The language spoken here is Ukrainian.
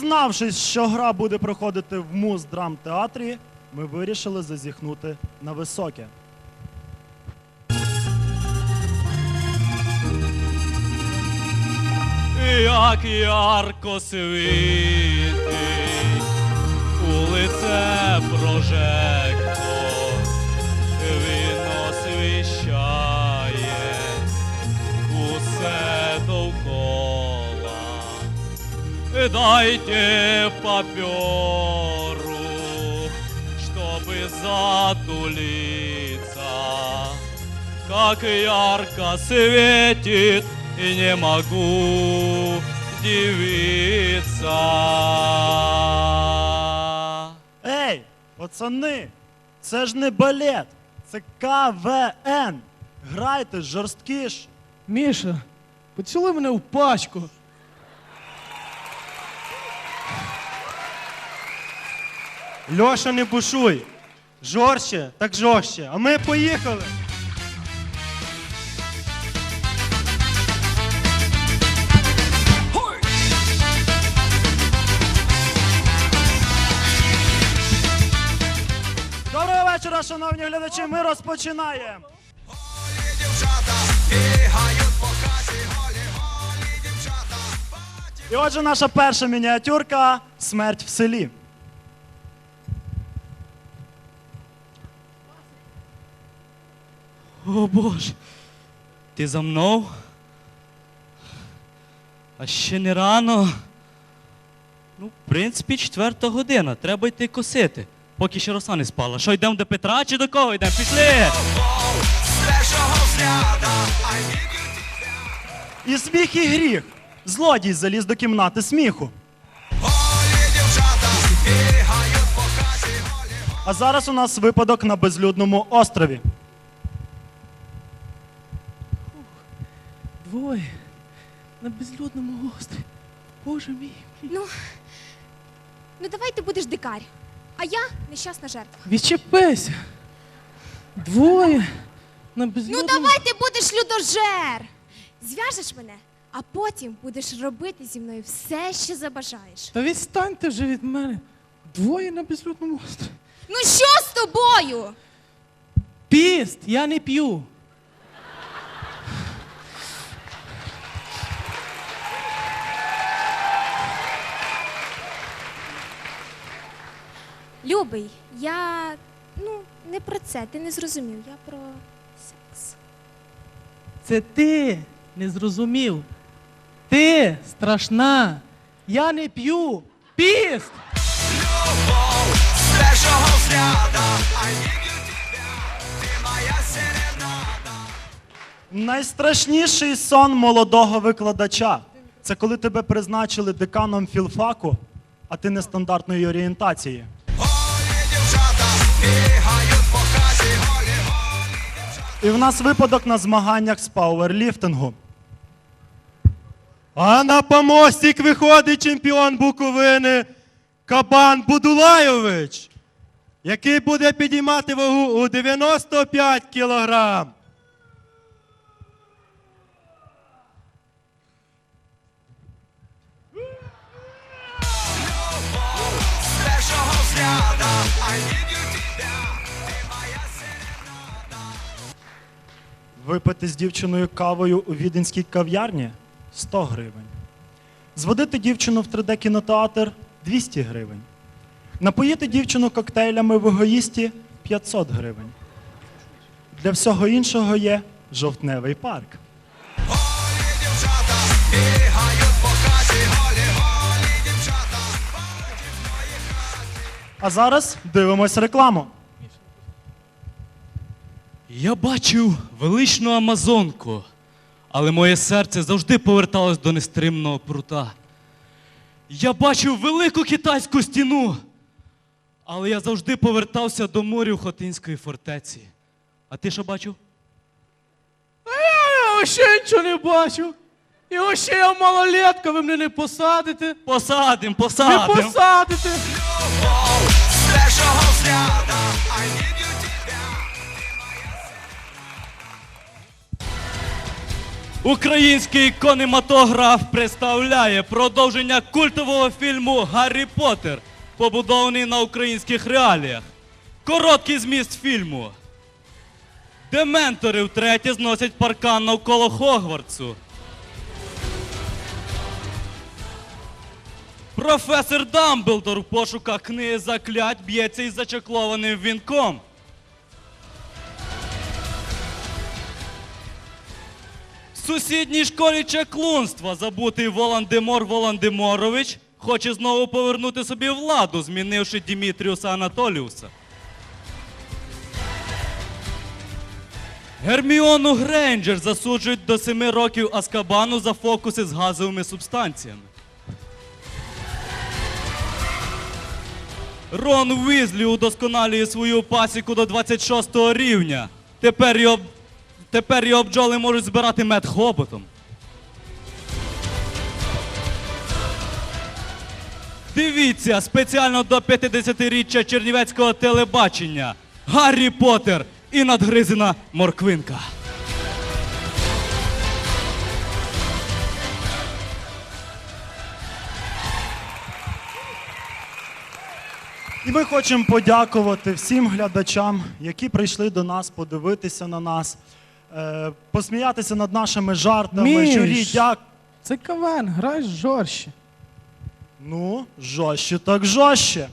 Дізнавшись, що гра буде проходити в муз драмтеатрі, ми вирішили зазіхнути на високе. як ярко світить у лице прожектор, Дайте паперу, чтобы затулиться, как ярко светит, и не могу дивиться. Ей, пацани, це ж не балет, це КВН. Грайте жорсткіш. Міша, поцілуй мене в пачку. Льоша, не бушуй. Жорстче, так жорстче. А ми поїхали. Доброго вечора, шановні глядачі. Ми розпочинаємо. І отже, наша перша мініатюрка Смерть в селі. О Боже, ти за мною? А ще не рано. Ну, в принципі, четверта година. Треба йти косити, поки ще роса не спала. Що йдемо до Петра чи до кого йдемо? Пішли! І сміх, і гріх. Злодій заліз до кімнати сміху. А зараз у нас випадок на безлюдному острові. Двоє на безлюдному острові. Боже мій. Ну, ну давай ти будеш дикар, а я нещасна жертва. Відчепися. Двоє на Ну безлюдному... давай ти будеш людожер. Зв'яжеш мене, а потім будеш робити зі мною все, що забажаєш. Та відстаньте вже від мене. Двоє на безлюдному острові. Ну що з тобою? Піст, я не п'ю. Любий, я ну не про це, ти не зрозумів. Я про секс. Це ти не зрозумів. Ти страшна. Я не п'ю. Піст! Любов з першого взгляда, а люблю тебе, ти моя серенада. Найстрашніший сон молодого викладача це коли тебе призначили деканом філфаку, а ти нестандартної орієнтації. І в нас випадок на змаганнях з пауерліфтингу. А на помостик виходить чемпіон Буковини Кабан Будулайович, який буде підіймати вагу у 95 кілограм. Випити з дівчиною кавою у віденській кав'ярні 100 гривень. Зводити дівчину в 3D кінотеатр 200 гривень. Напоїти дівчину коктейлями в егоїсті 500 гривень. Для всього іншого є жовтневий парк. А зараз дивимось рекламу. Я бачив величну Амазонку, але моє серце завжди поверталось до нестримного прута. Я бачив велику китайську стіну, але я завжди повертався до морю Хотинської фортеці. А ти що бачив? Я ще нічого не бачу. І ще я малолетка, ви мене не посадите. Посадим, Не посадим. посадите. Український кинематограф представляє продовження культового фільму Гаррі Поттер, побудований на українських реаліях. Короткий зміст фільму. Дементори втретє зносять паркан навколо Хогвартсу. Професор Дамблдор в пошуках книги заклять б'ється із зачаклованим вінком. Сусідній школі чаклунства забутий Волан-де-Мор Волан-де-Морович хоче знову повернути собі владу, змінивши Дімітріуса Анатоліуса. Герміону Грейнджер засуджують до 7 років Аскабану за фокуси з газовими субстанціями. Рон Візлі удосконалює свою пасіку до 26 рівня. Тепер його, тепер його бджоли можуть збирати мед хоботом. Дивіться спеціально до 50-річчя чернівецького телебачення. Гаррі Поттер і надгризена морквинка. І ми хочемо подякувати всім глядачам, які прийшли до нас подивитися на нас, е, посміятися над нашими жартами. Міш. Журі, дяк. Це КВН, грай жорще. Ну, жорстче так жорстче.